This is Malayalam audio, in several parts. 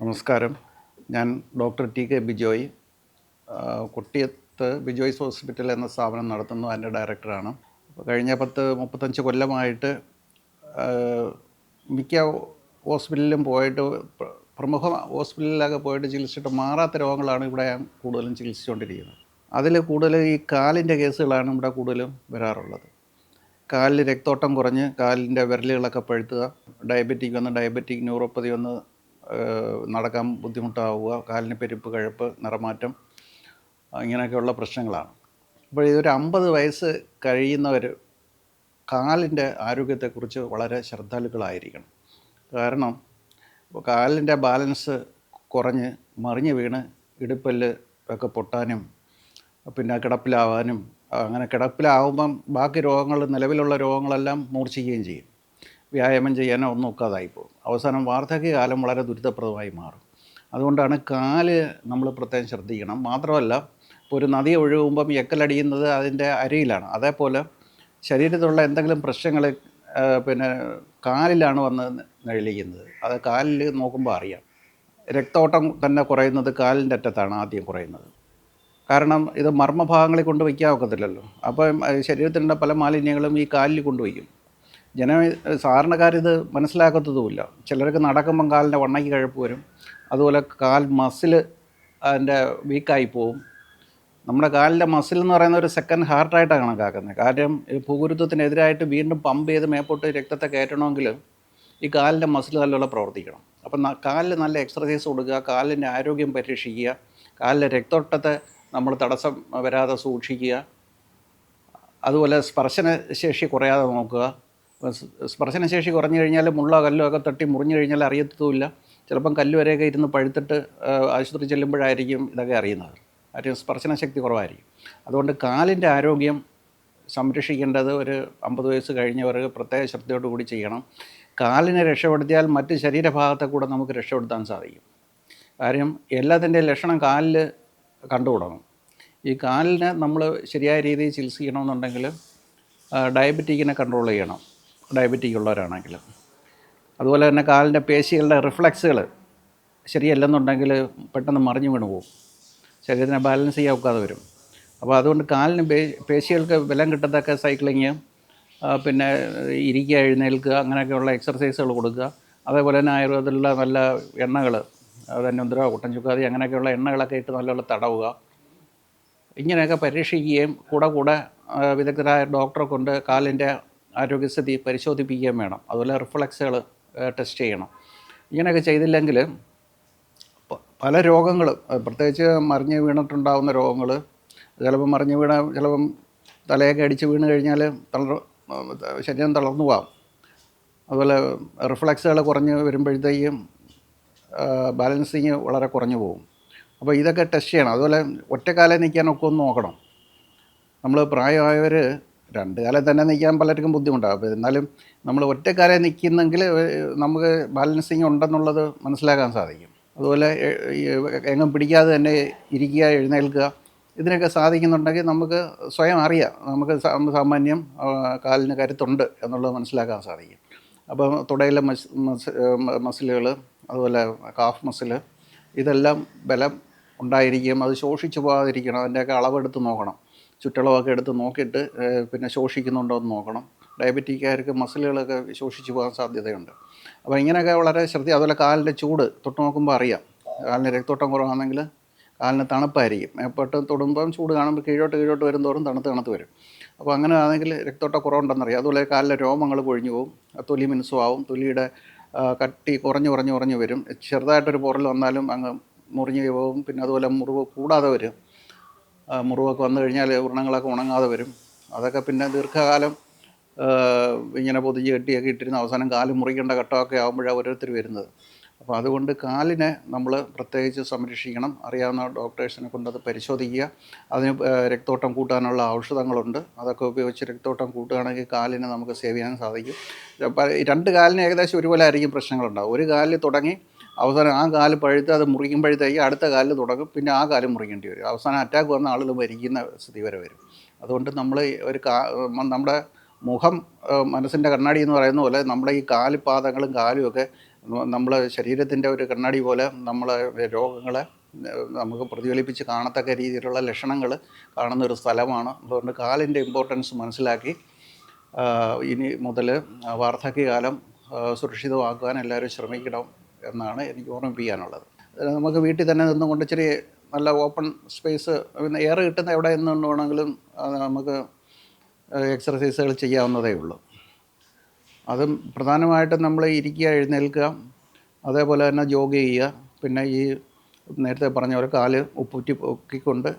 നമസ്കാരം. ഞാൻ doctor T K Bijoy. Kuttiyath Bijoy's hospital എന്ന സ്ഥാപനം നടത്തുന്നു. അതിന്റെ ഡയറക്ടറാണ്. കഴിഞ്ഞ പത്ത് മുപ്പത്തഞ്ച് കൊല്ലമായിട്ട് മിക്ക ഹോസ്പിറ്റലിലും പോയിട്ട് പ്രമുഖ ഹോസ്പിറ്റലിലൊക്കെ പോയിട്ട് ചികിത്സിച്ചിട്ട് മാറാത്ത രോഗങ്ങളാണ് ഇവിടെ ഞാൻ കൂടുതലും ചികിത്സിച്ചുകൊണ്ടിരിക്കുന്നത്. അതിൽ കൂടുതൽ ഈ കാലിന്റെ കേസുകളാണ് ഇവിടെ കൂടുതലും വരാറുള്ളത്. കാലിൽ രക്തോട്ടം കുറഞ്ഞ് കാലിന്റെ വിരലുകളൊക്കെ പഴുത്തുക ഡയബറ്റിക് വന്ന് ഡയബറ്റിക് ന്യൂറോപ്പതി വന്ന് നടക്കാൻ ബുദ്ധിമുട്ടാവുക കാലിന് പെരുപ്പ് കഴപ്പ് നിറമാറ്റം ഇങ്ങനെയൊക്കെയുള്ള പ്രശ്നങ്ങളാണ്. അപ്പോൾ ഇതൊരു അമ്പത് വയസ്സ് കഴിയുന്നവർ കാലിന്റെ ആരോഗ്യത്തെക്കുറിച്ച് വളരെ ശ്രദ്ധാലുക്കളായിരിക്കണം. കാരണം കാലിന്റെ ബാലൻസ് കുറഞ്ഞ് മറിഞ്ഞ് വീണ് ഇടുപ്പല്ല് ഒക്കെ പൊട്ടാനും പിന്നെ കിടപ്പിലാവാനും അങ്ങനെ കിടപ്പിലാവുമ്പം ബാക്കി രോഗങ്ങൾ നിലവിലുള്ള രോഗങ്ങളെല്ലാം മൂർച്ഛിക്കുകയും ചെയ്യും. വ്യായാമം ചെയ്യാനോ ഒന്നും ഒക്കാതായി പോകും. അവസാനം വാർദ്ധക്യകാലം വളരെ ദുരിതപ്രദമായി മാറും. അതുകൊണ്ടാണ് കാൽ നമ്മൾ പ്രത്യേകം ശ്രദ്ധിക്കണം. മാത്രമല്ല ഇപ്പോൾ ഒരു നദി ഒഴുകുമ്പം എക്കലടിയുന്നത് അതിന്റെ അരയിലാണ്. അതേപോലെ ശരീരത്തിലുള്ള എന്തെങ്കിലും പ്രശ്നങ്ങൾ പിന്നെ കാലിലാണ് വന്ന് നിഴലിക്കുന്നത്. അത് കാലിൽ നോക്കുമ്പോൾ അറിയാം. രക്തോട്ടം തന്നെ കുറയുന്നത് കാലിന്റെ അറ്റത്താണ് ആദ്യം കുറയുന്നത്. കാരണം ഇത് മർമ്മഭാഗങ്ങളിൽ കൊണ്ട് വയ്ക്കാൻ ഒക്കത്തില്ലല്ലോ അപ്പം ശരീരത്തിലുള്ള പല മാലിന്യങ്ങളും ഈ കാലിൽ കൊണ്ടുവയ്ക്കും ജന സാധാരണക്കാരിത് മനസ്സിലാക്കത്തതുമില്ല. ചിലർക്ക് നടക്കുമ്പം കാലിന്റെ വണ്ണയ്ക്ക് കഴപ്പ് വരും. അതുപോലെ കാൽ മസിൽ അതിന്റെ വീക്കായി പോവും. നമ്മുടെ കാലിന്റെ മസിൽ എന്ന് പറയുന്ന ഒരു സെക്കൻഡ് ഹാർട്ടായിട്ടാണ് കണക്കാക്കുന്നത്. കാര്യം ഈ ഭൂഗുരുത്വത്തിനെതിരായിട്ട് വീണ്ടും പമ്പ് ചെയ്ത് മേപ്പോട്ട് രക്തത്തെ കയറ്റണമെങ്കിൽ ഈ കാലിന്റെ മസിൽ നല്ലോണം പ്രവർത്തിക്കണം. അപ്പം കാലിൽ നല്ല എക്സർസൈസ് കൊടുക്കുക കാലിന്റെ ആരോഗ്യം പരിരക്ഷിക്കുക കാലിലെ രക്തോട്ടത്തെ നമ്മൾ തടസ്സം വരാതെ സൂക്ഷിക്കുക അതുപോലെ സ്പർശന ശേഷി കുറയാതെ നോക്കുക അപ്പോൾ സ് സ്പർശന ശേഷി കുറഞ്ഞു കഴിഞ്ഞാൽ മുള്ള കല്ലോ ഒക്കെ തട്ടി മുറിഞ്ഞു കഴിഞ്ഞാൽ അറിയത്തതുമില്ല ചിലപ്പം കല്ല് വരെയൊക്കെ ഇരുന്ന് പഴുത്തിട്ട് ആശുപത്രി ചെല്ലുമ്പോഴായിരിക്കും ഇതൊക്കെ അറിയുന്നത്. കാര്യം സ്പർശനശക്തി കുറവായിരിക്കും. അതുകൊണ്ട് കാലിന്റെ ആരോഗ്യം സംരക്ഷിക്കേണ്ടത് ഒരു അമ്പത് വയസ്സ് കഴിഞ്ഞവർ പ്രത്യേക ശ്രദ്ധയോടു കൂടി ചെയ്യണം. കാലിനെ രക്ഷപ്പെടുത്തിയാൽ മറ്റ് ശരീരഭാഗത്തെ കൂടെ നമുക്ക് രക്ഷപ്പെടുത്താൻ സാധിക്കും. കാര്യം എല്ലാത്തിന്റെ ലക്ഷണം കാലിൽ കണ്ടു ഈ കാലിനെ നമ്മൾ ശരിയായ രീതിയിൽ ചികിത്സിക്കണമെന്നുണ്ടെങ്കിൽ ഡയബറ്റിക്കിനെ കൺട്രോൾ ചെയ്യണം. ഡയബറ്റിക് ഉള്ളവരാണെങ്കിൽ അതുപോലെ തന്നെ കാലിന്റെ പേശികളുടെ റിഫ്ലക്സുകൾ ശരിയല്ലെന്നുണ്ടെങ്കിൽ പെട്ടെന്ന് മറിഞ്ഞു വീണ് പോകും ശരീരത്തിനെ ബാലൻസ് ചെയ്യാൻ ഒക്കാതെ വരും. അപ്പോൾ അതുകൊണ്ട് കാലിന് പേശികൾക്ക് ബലം കിട്ടത്തക്ക സൈക്ലിങ് പിന്നെ ഇരിക്കുക എഴുന്നേൽക്കുക അങ്ങനെയൊക്കെയുള്ള എക്സർസൈസുകൾ കൊടുക്കുക. അതേപോലെ തന്നെ ആയുർവേദത്തിലുള്ള നല്ല എണ്ണകൾ ധന്വന്തര കുട്ടൻ ചുക്കാതി അങ്ങനെയൊക്കെയുള്ള എണ്ണകളൊക്കെ ഇട്ട് നല്ലോണം തടവുക. ഇങ്ങനെയൊക്കെ പരീക്ഷിക്കുകയും കൂടെ കൂടെ വിദഗ്ധരായ ഡോക്ടറെ കൊണ്ട് കാലിന്റെ ആരോഗ്യസ്ഥിതി പരിശോധിപ്പിക്കുകയും വേണം. അതുപോലെ റിഫ്ലക്സുകൾ ടെസ്റ്റ് ചെയ്യണം. ഇങ്ങനെയൊക്കെ ചെയ്തില്ലെങ്കിൽ പല രോഗങ്ങളും അത് പ്രത്യേകിച്ച് മറിഞ്ഞ് വീണിട്ടുണ്ടാകുന്ന രോഗങ്ങൾ ചിലപ്പം മറിഞ്ഞ് വീണ ചിലപ്പം തലയൊക്കെ അടിച്ച് വീണ് കഴിഞ്ഞാൽ തളർ ശരീരം തളർന്നു പോകാം. അതുപോലെ റിഫ്ലക്സുകൾ കുറഞ്ഞ് വരുമ്പോഴത്തേക്കും ബാലൻസിങ് വളരെ കുറഞ്ഞു പോകും. അപ്പോൾ ഇതൊക്കെ ടെസ്റ്റ് ചെയ്യണം. അതുപോലെ ഒറ്റക്കാലം നിൽക്കാനൊക്കെ ഒന്ന് നോക്കണം. നമ്മൾ പ്രായമായവർ രണ്ട് കാലം തന്നെ നിൽക്കാൻ പലർക്കും ബുദ്ധിമുട്ടാകും അപ്പോൾ എന്നാലും നമ്മൾ ഒറ്റക്കാലം നിൽക്കുന്നെങ്കിൽ നമുക്ക് ബാലൻസിങ് ഉണ്ടെന്നുള്ളത് മനസ്സിലാക്കാൻ സാധിക്കും. അതുപോലെ എങ്ങും പിടിക്കാതെ തന്നെ ഇരിക്കുക എഴുന്നേൽക്കുക ഇതിനൊക്കെ സാധിക്കുന്നുണ്ടെങ്കിൽ നമുക്ക് സ്വയം അറിയാം. നമുക്ക് സാമാന്യം കാലിന് കരുത്തുണ്ട് എന്നുള്ളത് മനസ്സിലാക്കാൻ സാധിക്കും. അപ്പോൾ തുടയിലെ മസ് മസിലുകൾ അതുപോലെ കാഫ് മസിൽ ഇതെല്ലാം ബലം ഉണ്ടായിരിക്കും. അത് ശോഷിച്ചു പോകാതിരിക്കണം. അതിന്റെയൊക്കെ അളവെടുത്ത് നോക്കണം. ചുറ്റളവൊക്കെ എടുത്ത് നോക്കിയിട്ട് പിന്നെ ശോഷിക്കുന്നുണ്ടോ എന്ന് നോക്കണം. ഡയബറ്റിക്കാർക്ക് മസിലുകളൊക്കെ ശോഷിച്ചു പോകാൻ സാധ്യതയുണ്ട്. അപ്പോൾ ഇങ്ങനെയൊക്കെ വളരെ ശ്രദ്ധ അതുപോലെ കാലിന്റെ ചൂട് തൊട്ട് നോക്കുമ്പോൾ അറിയാം. കാലിന് രക്തോട്ടം കുറവാണെങ്കിൽ കാലിന് തണുപ്പായിരിക്കും. പെട്ട് തൊടുമ്പം ചൂട് കാണുമ്പോൾ കീഴോട്ട് കീഴോട്ട് വരുന്നതോറും തണുത്ത് തണുത്ത് വരും. അപ്പോൾ അങ്ങനെ ആണെങ്കിൽ രക്തോട്ടം കുറവുണ്ടെന്നറിയാം. അതുപോലെ കാലിലെ രോമങ്ങൾ കൊഴിഞ്ഞു പോകും തൊലി മിനുസമാവും തൊലിയുടെ കട്ടി കുറഞ്ഞു കുറഞ്ഞു കുറഞ്ഞു വരും. ചെറുതായിട്ടൊരു പുറൽ വന്നാലും അങ്ങ് മുറിഞ്ഞു പോകും പിന്നെ അതുപോലെ മുറിവ് കൂടാതെ വരും. മുറിവൊക്കെ വന്നു കഴിഞ്ഞാൽ വ്രണങ്ങളൊക്കെ ഉണങ്ങാതെ വരും. അതൊക്കെ പിന്നെ ദീർഘകാലം ഇങ്ങനെ പൊതിഞ്ഞ് കെട്ടിയൊക്കെ ഇട്ടിരുന്ന അവസാനം കാൽ മുറിക്കേണ്ട ഘട്ടമൊക്കെ ആകുമ്പോഴാണ് ഓരോരുത്തർ വരുന്നത്. അപ്പോൾ അതുകൊണ്ട് കാലിനെ നമ്മൾ പ്രത്യേകിച്ച് സംരക്ഷിക്കണം. അറിയാവുന്ന ഡോക്ടേഴ്സിനെ കൊണ്ട് അത് പരിശോധിക്കുക. അതിന് രക്തോട്ടം കൂട്ടാനുള്ള ഔഷധങ്ങളുണ്ട്. അതൊക്കെ ഉപയോഗിച്ച് രക്തോട്ടം കൂട്ടുകയാണെങ്കിൽ കാലിനെ നമുക്ക് സേവ് ചെയ്യാൻ സാധിക്കും. രണ്ട് കാലിന് ഏകദേശം ഒരുപോലെ ആയിരിക്കും പ്രശ്നങ്ങളുണ്ടാകും ഒരു കാലിൽ തുടങ്ങി അവസാനം ആ കാൽ പഴുത്ത് അത് മുറിക്കുമ്പോഴത്തേക്ക് അടുത്ത കാലിൽ തുടങ്ങും. പിന്നെ ആ കാലം മുറിക്കേണ്ടി വരും. അവസാനം അറ്റാക്ക് വന്ന ആളുകൾ മരിക്കുന്ന സ്ഥിതി വരെ വരും. അതുകൊണ്ട് നമ്മൾ ഒരു കാ നമ്മുടെ മുഖം മനസ്സിന്റെ കണ്ണാടി എന്ന് പറയുന്ന പോലെ നമ്മുടെ ഈ കാലിപ്പാദങ്ങളും കാലും ഒക്കെ നമ്മൾ ശരീരത്തിന്റെ ഒരു കണ്ണാടി പോലെ നമ്മളെ രോഗങ്ങളെ നമുക്ക് പ്രതിഫലിപ്പിച്ച് കാണത്തക്ക രീതിയിലുള്ള ലക്ഷണങ്ങൾ കാണുന്ന ഒരു സ്ഥലമാണ്. അതുകൊണ്ട് കാലിന്റെ ഇമ്പോർട്ടൻസ് മനസ്സിലാക്കി ഇനി മുതൽ വാർദ്ധക്യകാലം സുരക്ഷിതമാക്കുവാൻ എല്ലാവരും ശ്രമിക്കണം. എന്നാണ് എനിക്ക് ഓർമ്മിപ്പിക്കാനുള്ളത് നമുക്ക് വീട്ടിൽ തന്നെ നിന്നുകൊണ്ട് ഇച്ചിരി നല്ല ഓപ്പൺ സ്പേസ് പിന്നെ എയർ കിട്ടുന്ന എവിടെ നിന്നുകൊണ്ട് വേണമെങ്കിലും നമുക്ക് എക്സർസൈസുകൾ ചെയ്യാവുന്നതേ ഉള്ളൂ. അതും പ്രധാനമായിട്ടും നമ്മൾ ഇരിക്കുക എഴുന്നേൽക്കുക അതേപോലെ തന്നെ ജോഗ് ചെയ്യുക പിന്നെ ഈ നേരത്തെ പറഞ്ഞ പോലെ കാൽ ഉപ്പൂറ്റി പൊക്കിക്കൊണ്ട്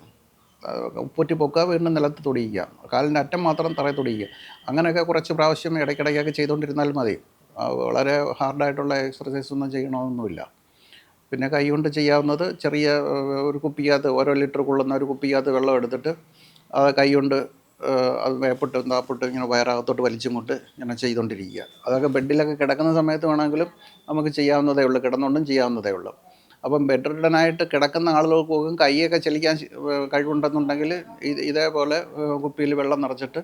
ഉപ്പൂറ്റി പൊക്കുക വീണ്ടും നിലത്ത് തൊടിയിക്കുക. കാലിന്റെ അറ്റം മാത്രം തറയിൽ തൊടിയിക്കുക. അങ്ങനെയൊക്കെ കുറച്ച് പ്രാവശ്യം ഇടയ്ക്കിടയ്ക്കൊക്കെ ചെയ്തുകൊണ്ടിരുന്നാൽ മതി. വളരെ ഹാർഡായിട്ടുള്ള എക്സർസൈസ് ഒന്നും ചെയ്യണമെന്നൊന്നുമില്ല പിന്നെ കൈ കൊണ്ട് ചെയ്യാവുന്നത് ചെറിയ ഒരു കുപ്പിക്കകത്ത് ഓരോ ലിറ്റർ കൊള്ളുന്ന ഒരു കുപ്പിക്കകത്ത് വെള്ളം എടുത്തിട്ട് അത് കൈ കൊണ്ട് ഏഹ്, അത് വേപ്പിട്ട് താപ്പിട്ട് ഇങ്ങനെ വയറകത്തോട്ട് വലിച്ചും കൊണ്ട് ഇങ്ങനെ ചെയ്തുകൊണ്ടിരിക്കുക അതൊക്കെ ബെഡിലൊക്കെ കിടക്കുന്ന സമയത്ത് വേണമെങ്കിലും നമുക്ക് ചെയ്യാവുന്നതേ ഉള്ളൂ. കിടന്നുകൊണ്ടും ചെയ്യാവുന്നതേ ഉള്ളൂ. അപ്പം ബെഡ്രിഡനായിട്ട് കിടക്കുന്ന ആളുകൾക്ക് കൈയൊക്കെ ചലിക്കാൻ കഴിവുണ്ടെന്നുണ്ടെങ്കിൽ ഇത് ഇതേപോലെ കുപ്പിയിൽ വെള്ളം നിറച്ചിട്ട്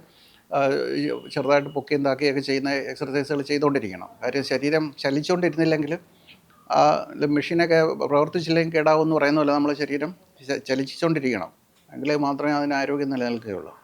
ചെറുതായിട്ട് പൊക്കിയും താക്കിയൊക്കെ ചെയ്യുന്ന എക്സർസൈസുകൾ ചെയ്തുകൊണ്ടിരിക്കണം. കാര്യം ശരീരം ചലിച്ചുകൊണ്ടിരുന്നില്ലെങ്കിൽ ആ മെഷീനൊക്കെ പ്രവർത്തിച്ചില്ലെങ്കിൽ കേടാവും എന്ന് പറയുന്ന പോലെ നമ്മളെ ശരീരം ചലിച്ചുകൊണ്ടിരിക്കണം. എങ്കിലേ മാത്രമേ അതിന് ആരോഗ്യം നിലനിൽക്കുകയുള്ളൂ.